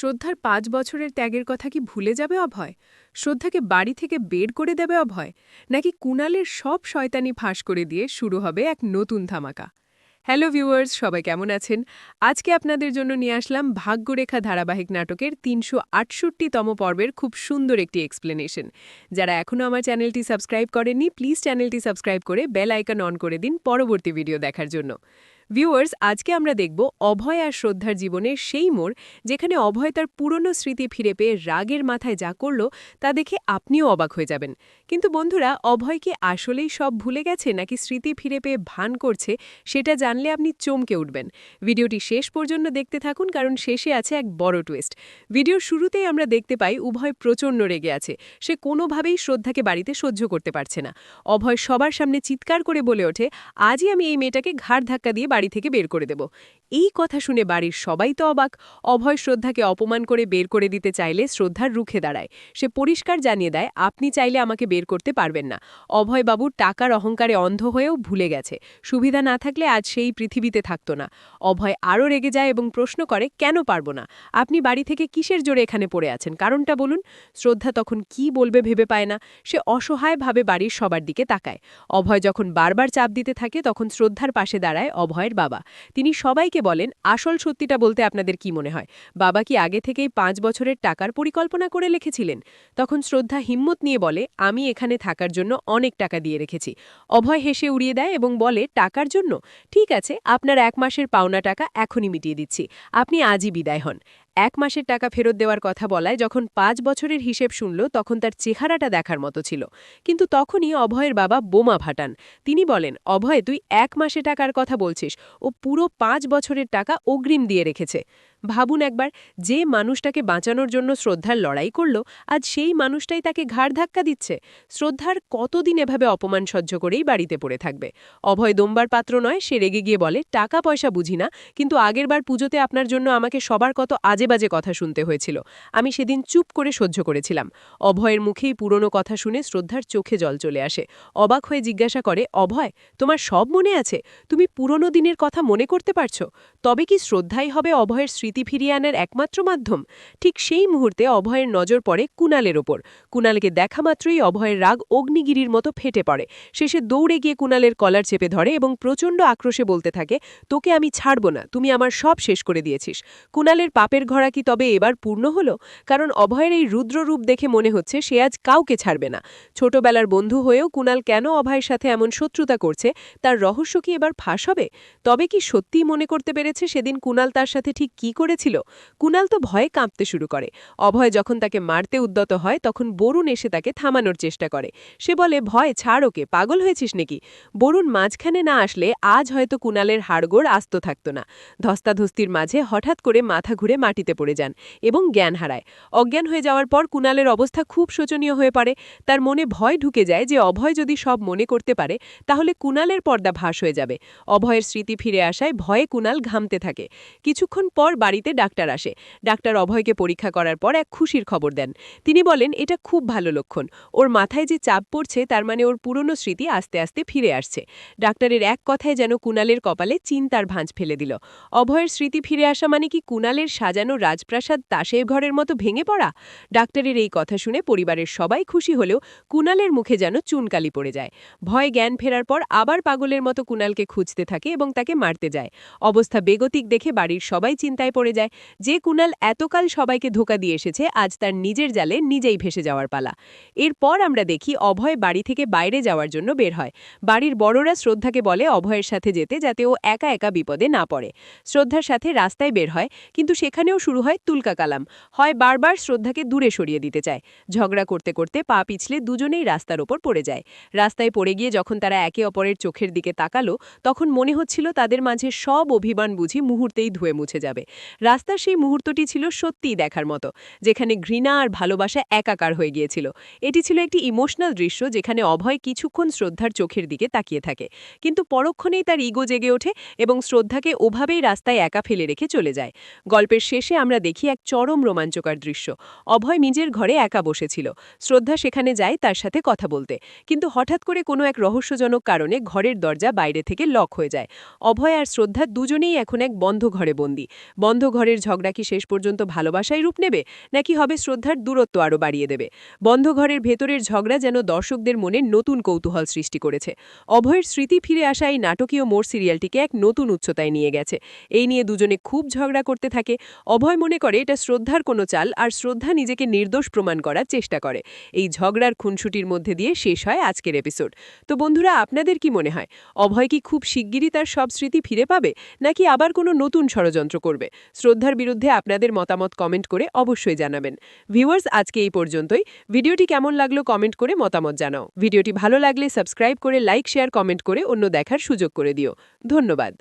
শ্রদ্ধার পাঁচ বছরের ত্যাগের কথা কি ভুলে যাবে অভয়? শ্রদ্ধাকে বাড়ি থেকে বের করে দেবে অভয়? নাকি কুণালের সব শয়তানি ফাঁস করে দিয়ে শুরু হবে এক নতুন ধামাকা? হ্যালো ভিউয়ার্স, সবাই কেমন আছেন? আজকে আপনাদের জন্য নিয়ে আসলাম ভাগ্যরেখা ধারাবাহিক নাটকের তিনশো আটষট্টিতম পর্বের খুব সুন্দর একটি এক্সপ্লেনেশন যারা এখনও আমার চ্যানেলটি সাবস্ক্রাইব করেননি প্লিজ চ্যানেলটি সাবস্ক্রাইব করে বেল আইকন অন করে দিন পরবর্তী ভিডিও দেখার জন্য। ভিউয়ার্স আজকে আমরা দেখব অভয় আর শ্রদ্ধার জীবনের সেই মোড় যেখানে অভয় তার পুরনো স্মৃতি ফিরে পেয়ে রাগের মাথায় যা করল তা দেখে আপনিও অবাক হয়ে যাবেন। কিন্তু বন্ধুরা, অভয় কি আসলেই সব ভুলে গেছে নাকি স্মৃতি ফিরে পেয়ে ভান করছে সেটা জানলে আপনি চমকে উঠবেন। ভিডিওটি শেষ পর্যন্ত দেখতে থাকুন কারণ শেষে আছে এক বড় টুইস্ট ভিডিওর শুরুতেই আমরা দেখতে পাই উভয় প্রচণ্ড রেগে আছে। সে কোনোভাবেই শ্রদ্ধাকে বাড়িতে সহ্য করতে পারছে না। অভয় সবার সামনে চিৎকার করে বলে ওঠে, আজই আমি এই মেয়েটাকে ঘাড় ধাক্কা দিয়ে বাড়ি থেকে বের করে দেব। এই কথা শুনে বাড়ির সবাই তো অবাক। অভয় শ্রদ্ধাকে অপমান করে বের করে দিতে চাইলে শ্রদ্ধার রুখে দাঁড়ায়। সে পরিষ্কার জানিয়ে দেয়, আপনি চাইলে আমাকে বের করতে পারবেন না। অভয়বাবু টাকার অহংকারে অন্ধ হয়েও ভুলে গেছে। সুবিধা না থাকলে আজ সেই পৃথিবীতে থাকতো না। অভয় আরও রেগে যায় এবং প্রশ্ন করে, কেন পারব না? আপনি বাড়ি থেকে কিসের জোরে এখানে পড়ে আছেন? কারণটা বলুন। শ্রদ্ধা তখন কি বলবে ভেবে পায় না। সে অসহায়ভাবে বাড়ির সবার দিকে তাকায়। অভয় যখন বারবার চাপ দিতে থাকে, তখন শ্রদ্ধার পাশে দাঁড়ায় অভয়ের বাবা। তিনি সবাইকে বলেন, আসল সত্যিটা বলতে আপনাদের কি মনে হয়? বাবা কি আগে থেকেই পাঁচ বছরের টাকার পরিকল্পনা করে লিখেছিলেন তখন শ্রদ্ধা হিম্মত নিয়ে বলে, আমি এখানে থাকার জন্য অনেক টাকা দিয়ে রেখেছি। অভয় হেসে উড়িয়ে দেয় এবং বলে, টাকার জন্য? ঠিক আছে, আপনার এক মাসের পাওনা টাকা এখনই মিটিয়ে দিচ্ছি। আপনি আজই বিদায় হন। এক মাসের টাকা ফেরত দেওয়ার কথা বলায় যখন পাঁচ বছরের হিসেব শুনল, তখন তার চেহারাটা দেখার মতো ছিল। কিন্তু তখনই অভয়ের বাবা বোমা ফাটান। তিনি বলেন, অভয়, তুই এক মাসে টাকার কথা বলছিস। ও পুরো পাঁচ বছরের টাকা অগ্রিম দিয়ে রেখেছে। ভাবুন একবার, যে মানুষটাকে বাঁচানোর জন্য শ্রদ্ধার লড়াই করল, আজ সেই মানুষটাই তাকে ঘাড় ধাক্কা দিচ্ছে। শ্রদ্ধার কতদিন এভাবে অপমান সহ্য করেই বাড়িতে পড়ে থাকবে? অভয় দোম্বার পাত্র নয়, সে রেগে গিয়ে বলে টাকা পয়সা বুঝি না, কিন্তু আগেরবার পুজোতে আপনার জন্য আমাকে সবার কত আজে বাজে কথা শুনতে হয়েছিল। আমি সেদিন চুপ করে সহ্য করেছিলাম। অভয়ের মুখেই পুরনো কথা শুনে শ্রদ্ধার চোখে জল চলে আসে। অবাক হয়ে জিজ্ঞাসা করে, অভয়, তোমার সব মনে আছে? তুমি পুরনো দিনের কথা মনে করতে পারছ? তবে কি শ্রদ্ধাই হবে অভয়ের স্মৃতি ফিরিয়ে আনার একমাত্র মাধ্যম? ঠিক সেই মুহূর্তে অভয়ের নজর পড়ে কুণালের ওপর। কুণালকে দেখা মাত্রই অভয়ের রাগ অগ্নিগিরির মতো ফেটে পড়ে। শেষে দৌড়ে গিয়ে কুণালের কলার চেপে ধরে এবং প্রচণ্ড আক্রোশে বলতে থাকে, তোকে আমি ছাড়ব না, তুমি আমার সব শেষ করে দিয়েছিস। কুণালের পাপের ঘরা কি তবে এবার পূর্ণ হলো? কারণ অভয়ের এই রুদ্র রূপ দেখে মনে হচ্ছে সে আজ কাউকে ছাড়বে না। ছোটবেলার বন্ধু হয়েও কুণাল কেন অভয়ের সাথে এমন শত্রুতা করছে, তার রহস্য কি এবার ফাঁস হবে? তবে কি সত্যিই মনে করতে পেরেছে সেদিন কুণাল তার সাথে ঠিক কি করেছিল? কুণাল তো ভয়ে কাঁপতে শুরু করে। অভয় যখন তাকে মারতে উদ্যত হয়, তখন বরুণ এসে তাকে থামানোর চেষ্টা করে। সে বলে, ভয়, ছাড় ওকে, পাগল হয়েছিস নাকি? বরুণ মাঝখানে না আসলে আজ হয়তো কুণালের হাড়গোড় আস্ত থাকত না। ধস্তাধস্তির মাঝে হঠাৎ করে মাথা ঘুরে মাটিতে পড়ে যান এবং জ্ঞান হারায়। অজ্ঞান হয়ে যাওয়ার পর কুণালের অবস্থা খুব শোচনীয় হয়ে পড়ে। তার মনে ভয় ঢুকে যায় যে, অভয় যদি সব মনে করতে পারে, তাহলে কুণালের পর্দা ভাস হয়ে যাবে। অভয়ের স্মৃতি ফিরে আসায় ভয়ে কুণাল ঘামতে থাকে। কিছুক্ষণ পর বাড়িতে ডাক্তার আসে। ডাক্তার অভয়কে পরীক্ষা করার পর এক খুশির খবর দেন। তিনি বলেন, এটা খুব ভালো লক্ষণ। ওর মাথায় যে চাপ পড়ছে, তার মানে ওর পুরনো স্মৃতি আস্তে আস্তে ফিরে আসছে। ডাক্তারের এক কথায় যেন কুণালের কপালে চিন্তার ভাঁজ ফেলে দিল। অভয়ের স্মৃতি ফিরে আসা মানে কি কুণালের সাজানো রাজপ্রাসাদ তাসের ঘরের মতো ভেঙে পড়া? ডাক্তারের এই কথা শুনে পরিবারের সবাই খুশি হলেও কুণালের মুখে যেন চুনকালি পড়ে যায়। ভয় জ্ঞান ফেরার পর আবার পাগলের মতো কুণালকে খুঁজতে থাকে এবং তাকে মারতে যায়। অবস্থা বেগতিক দেখে বাড়ির সবাই চিন্তায় পড়ে যায়। যে কুণাল এতকাল সবাইকে ধোকা দিয়ে এসেছে, আজ তার নিজের জালে নিজেই ভেসে যাওয়ার পালা। এরপর আমরা দেখি অভয় বাড়ি থেকে বাইরে যাওয়ার জন্য বের হয়। বাড়ির বড়রা শ্রদ্ধাকে বলে অভয়ের সাথে যেতে যাতে ও একা একা বিপদে না পড়ে। শ্রদ্ধার সাথে রাস্তায় বের হয়, কিন্তু সেখানেও শুরু হয় তুলকা কালাম। হয় বারবার শ্রদ্ধাকে দূরে সরিয়ে দিতে চায়। ঝগড়া করতে করতে পা পিছলে দুজনেই রাস্তার ওপর পড়ে যায়। রাস্তায় পড়ে গিয়ে যখন তারা একে অপরের চোখের দিকে তাকালো, তখন মনে হচ্ছিল তাদের মাঝে সব অভিমান বুঝি মুহূর্তেই ধুয়ে মুছে যাবে। রাস্তার সেই মুহূর্তটি ছিল সত্যিই দেখার মতো, যেখানে ঘৃণা আর ভালোবাসা একাকার হয়ে গিয়েছিল। এটি ছিল একটি ইমোশনাল দৃশ্য যেখানে অভয় কিছুক্ষণ শ্রদ্ধার চোখের দিকে তাকিয়ে থাকে। কিন্তু পরক্ষণেই তার ইগো জেগে ওঠে এবং শ্রদ্ধাকে ওভাবেই রাস্তায় একা ফেলে রেখে চলে যায়। গল্পের শেষে আমরা দেখি এক চরম রোমাঞ্চকর দৃশ্য। অভয় নিজের ঘরে একা বসেছিল। শ্রদ্ধা সেখানে যায় তার সাথে কথা বলতে। কিন্তু হঠাৎ করে কোনো এক রহস্যজনক কারণে ঘরের দরজা বাইরে থেকে লক হয়ে যায়। অভয় আর শ্রদ্ধা দুজনেই এখন এখন এক বন্ধ ঘরে বন্দি। বন্ধ ঘরের ঝগড়া কি শেষ পর্যন্ত ভালোবাসায় রূপ নেবে, নাকি হবে শ্রদ্ধার দূরত্ব আরও বাড়িয়ে দেবে? বন্ধ ঘরের ভেতরের ঝগড়া যেন দর্শকদের মনে নতুন কৌতূহল সৃষ্টি করেছে। অভয়ের স্মৃতি ফিরে আসা এই নাটকীয় মোড় সিরিয়ালটিকে এক নতুন উচ্চতায় নিয়ে গেছে। এই নিয়ে দুজনে খুব ঝগড়া করতে থাকে। অভয় মনে করে এটা শ্রদ্ধার কোনো চাল, আর শ্রদ্ধা নিজেকে নির্দোষ প্রমাণ করার চেষ্টা করে। এই ঝগড়ার খুনসুটির মধ্যে দিয়ে শেষ হয় আজকের এপিসোড। তো বন্ধুরা, আপনাদের কি মনে হয়? অভয় কি খুব শিগগিরই তার সব স্মৃতি ফিরে পাবে, নাকি আবার কোনো নতুন ষড়যন্ত্র করবে। শ্রদ্ধার বিরুদ্ধে আপনাদের মতামত কমেন্ট করে অবশ্যই জানাবেন। ভিউয়ার্স আজকে এই পর্যন্তই। ভিডিওটি কেমন লাগল কমেন্ট করে মতামত জানাও। ভিডিওটি ভালো লাগলে সাবস্ক্রাইব করে লাইক শেয়ার কমেন্ট করে অন্য দেখার সুযোগ করে দিও। ধন্যবাদ।